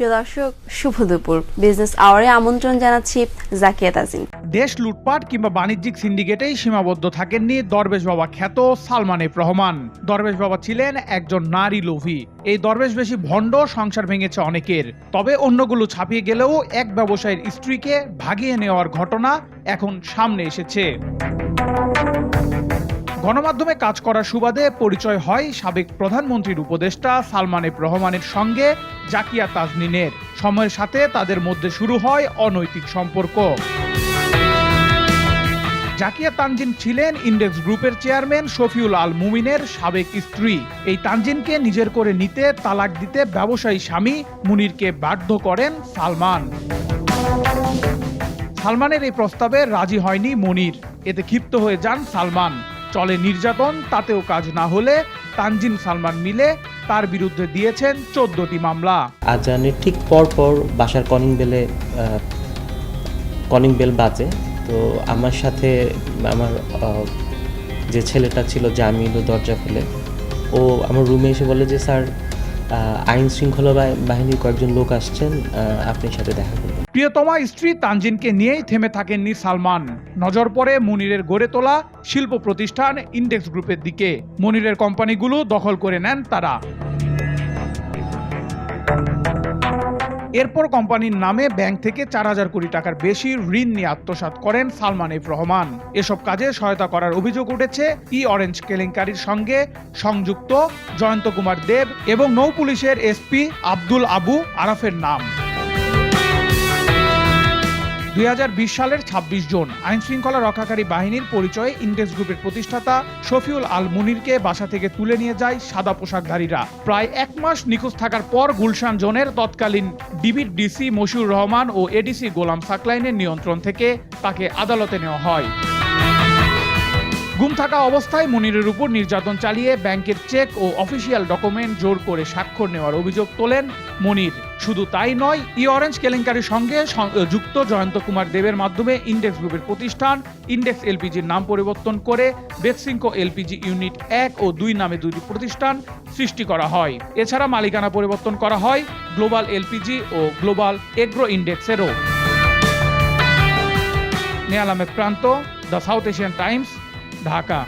প্রিয় দর্শক, শুভ দুপুর। বিজনেস আওয়ারে আমন্ত্রণ জানাচ্ছি জাকিয়া তাজিন। দেশ লুটপাট কিংবা বাণিজ্যিক সিন্ডিকেটেই সীমাবদ্ধ থাকেননি দরবেশ বাবা খ্যাত সালমান এফ রহমান। দরবেশ বাবা ছিলেন একজন নারী লোভী। এই দরবেশ বেশি ভণ্ড, সংসার ভেঙেছে অনেকের। তবে অন্যগুলো ছাপিয়ে গেলেও এক ব্যবসায়ীর স্ত্রীকে ভাগিয়ে নেওয়ার ঘটনা এখন সামনে এসেছে। গণমাধ্যমে কাজ করার সুবাদে পরিচয় হয় সাবেক প্রধানমন্ত্রীর উপদেষ্টা সালমান এফ রহমানের সঙ্গে জাকিয়া তাজনিনের। সময়ের সাথে তাদের মধ্যে শুরু হয় অনৈতিক সম্পর্ক। জাকিয়া তানজিন ছিলেন ইন্ডেক্স গ্রুপের চেয়ারম্যান শফিউল আল মুমিনের সাবেক স্ত্রী। এই তানজিনকে নিজের করে নিতে তালাক দিতে ব্যবসায়ী স্বামী মুনিরকে বাধ্য করেন সালমান। সালমানের এই প্রস্তাবে রাজি হয়নি মনির। এতে ক্ষিপ্ত হয়ে যান সালমান। চলে নির্যাতন, তাতেও কাজ না হলে তানজিম সালমান মিলে তার বিরুদ্ধে দিয়েছেন চোদ্দটি মামলা। আজানের ঠিক পর পর বাসার কনিং বেলে কনিং বেল বাজে। তো আমার সাথে আমার যে ছেলেটা ছিল জামিল ও দরজা খুলে, ও আমার রুমে এসে বলে যে, স্যার আইন শৃঙ্খলা বাহি- বাহিনীর কয়েকজন লোক আসছেন আহ, আপনার সাথে দেখা করবেন প্রিয়তমা স্ত্রী তানজিনকে নিয়েই থেমে থাকেননি সালমান। নজর পড়ে মনিরের গড়ে তোলা শিল্প প্রতিষ্ঠান ইন্ডেক্স গ্রুপের দিকে। মনিরের কোম্পানিগুলো দখল করে নেন তারা। এরপর কোম্পানির নামে ব্যাংক থেকে চার হাজার কোটি টাকার বেশি ঋণ নিয়ে আত্মসাত করেন সালমান এফ রহমান। এসব কাজে সহায়তা করার অভিযোগ উঠেছে ই অরেঞ্জ কেলেঙ্কারির সঙ্গে সংযুক্ত জয়ন্ত কুমার দেব এবং নৌ পুলিশের এসপি আব্দুল আবু আরাফের নাম। দুই হাজার বিশ সালের ২৬ জুন আইন শৃঙ্খলা রক্ষাকারী বাহিনীর পরিচয়ে ইন্ডেক্স গ্রুপের প্রতিষ্ঠাতা শফিউল আল মুনিরকে বাসা থেকে তুলে নিয়ে যায় সাদা পোশাকধারীরা। প্রায় এক মাস নিখোঁজ থাকার পর গুলশান জোনের তৎকালীন ডিবির ডিসি মশিউর রহমান ও এডিসি গোলাম সাকলাইনের নিয়ন্ত্রণ থেকে তাকে আদালতে নেওয়া হয়। থাকা অবস্থায় মনিরের উপর নির্যাতন চালিয়ে ব্যাংকের চেক ও অফিসিয়াল ডকুমেন্ট জোর করে স্বাক্ষর নেওয়ার অভিযোগ তোলেন মনির। শুধু তাই নয়, ই অরেঞ্জ কেলেঙ্কারির সঙ্গে যুক্ত জয়ন্ত কুমার দেবের মাধ্যমে ইন্ডেক্স গ্রুপের প্রতিষ্ঠান ইন্ডেক্স এলপিজির নাম পরিবর্তন করে বেক্সিংকো এলপিজি ইউনিট এক ও দুই নামে দুটি প্রতিষ্ঠান সৃষ্টি করা হয়। এছাড়া মালিকানা পরিবর্তন করা হয় গ্লোবাল এলপিজি ও global agro ইন্ডেক্সেরও। Neyal Ahmed Pranto, the South Asian Times Dhaka.